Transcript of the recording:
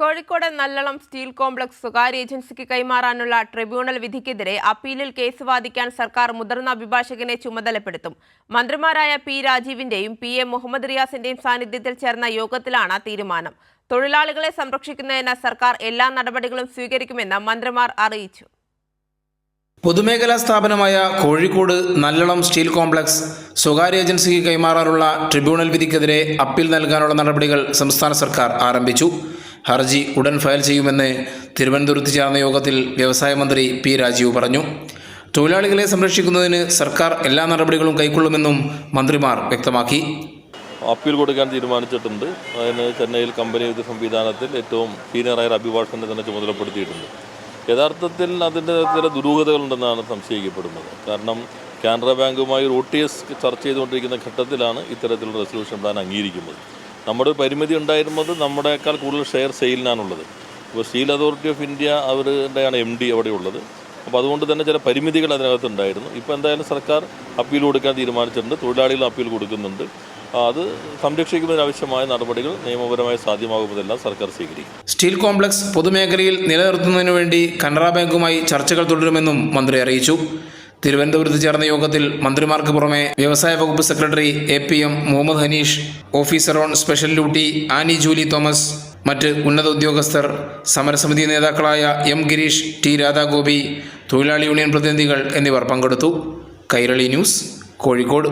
Kozhikode Nallalam steel complex സ്വകാര്യ ഏജൻസിക്ക് കൈമാറാനുള്ള ട്രിബ്യൂണൽ വിധിക്കെതിരെ അപ്പീലിൽ കേസ് വാദിക്കാൻ സർക്കാർ മുതിർന്ന അഭിഭാഷകനെ ചുമതലപ്പെടുത്തും. മന്ത്രിമാരായ പി രാജീവിന്റെയും പി എ മുഹമ്മദ് റിയാസിന്റെയും സാന്നിധ്യത്തിൽ ചേർന്ന യോഗത്തിലാണ് തീരുമാനം. തൊഴിലാളികളെ സംരക്ഷിക്കുന്നതിന് സർക്കാർ എല്ലാ നടപടികളും സ്വീകരിക്കുമെന്ന് മന്ത്രിമാർ അറിയിച്ചു. പൊതുമേഖലാ സ്ഥാപനമായ കോഴിക്കോട് നല്ലളം സ്റ്റീൽ കോംപ്ലക്സ് സ്വകാര്യ ഏജൻസിക്ക് കൈമാറാനുള്ള ട്രിബ്യൂണൽ വിധിക്കെതിരെ അപ്പീൽ നൽകാനുള്ള നടപടികൾ സംസ്ഥാന സർക്കാർ ആരംഭിച്ചു. ഹർജി ഉടൻ ഫയൽ ചെയ്യുമെന്ന് തിരുവനന്തപുരത്ത് ചേർന്ന യോഗത്തിൽ വ്യവസായ മന്ത്രി പി രാജീവ് പറഞ്ഞു. തൊഴിലാളികളെ സംരക്ഷിക്കുന്നതിന് സർക്കാർ എല്ലാ നടപടികളും കൈക്കൊള്ളുമെന്നും മന്ത്രിമാർ വ്യക്തമാക്കി. അപ്പീൽ കൊടുക്കാൻ തീരുമാനിച്ചിട്ടുണ്ട്. അതിന് ചെന്നൈയിൽ കമ്പനി വിധി സംവിധാനത്തിൽ ഏറ്റവും സീനിയറായ അഭിഭാഷകനെ തന്നെ ചുമതലപ്പെടുത്തിയിട്ടുണ്ട്. യഥാർത്ഥത്തിൽ അതിന്റെ ചില ദുരൂഹതകളുണ്ടെന്നാണ് സംശയിക്കപ്പെടുന്നത്. കാരണം കാനറ ബാങ്കുമായി എസ് ചർച്ച ചെയ്തുകൊണ്ടിരിക്കുന്ന ഘട്ടത്തിലാണ് ഇത്തരത്തിലുള്ള റെസൊല്യൂഷൻ പ്ലാൻ അംഗീകരിക്കുന്നത്. നമ്മുടെ പരിമിതി ഉണ്ടായിരുന്നത് നമ്മുടെക്കാൾ കൂടുതൽ ഷെയർ സെയിലിനാണുള്ളത്. ഇപ്പോൾ സ്റ്റീൽ അതോറിറ്റി ഓഫ് ഇന്ത്യ അവരുടെയാണ് എം ഡി അവിടെ ഉള്ളത്. അപ്പോൾ അതുകൊണ്ട് തന്നെ ചില പരിമിതികൾ അതിനകത്ത് ഉണ്ടായിരുന്നു ഇപ്പോൾ എന്തായാലും സർക്കാർ അപ്പീൽ കൊടുക്കാൻ തീരുമാനിച്ചിട്ടുണ്ട്. തൊഴിലാളികൾ അപ്പീൽ കൊടുക്കുന്നുണ്ട്. അത് സംരക്ഷിക്കുന്നതിനാവശ്യമായ നടപടികൾ നിയമപരമായി സാധ്യമാകുന്നതെല്ലാം സർക്കാർ സ്വീകരിക്കും. സ്റ്റീൽ കോംപ്ലക്സ് പൊതുമേഖലയിൽ നിലനിർത്തുന്നതിനു വേണ്ടി കനറ ബാങ്കുമായി ചർച്ചകൾ തുടരുമെന്നും മന്ത്രി അറിയിച്ചു. തിരുവനന്തപുരത്ത് ചേർന്ന യോഗത്തിൽ മന്ത്രിമാർക്ക് പുറമെ വ്യവസായ വകുപ്പ് secretary A P M Muhammad Hanish officer on special duty Annie Julie Thomas മറ്റ് ഉന്നത ഉദ്യോഗസ്ഥർ സമരസമിതി നേതാക്കളായ എം ഗിരീഷ് ടി രാധാഗോപി തൊഴിലാളി യൂണിയൻ പ്രതിനിധികൾ എന്നിവർ പങ്കെടുത്തു. കൈരളി ന്യൂസ് കോഴിക്കോട്.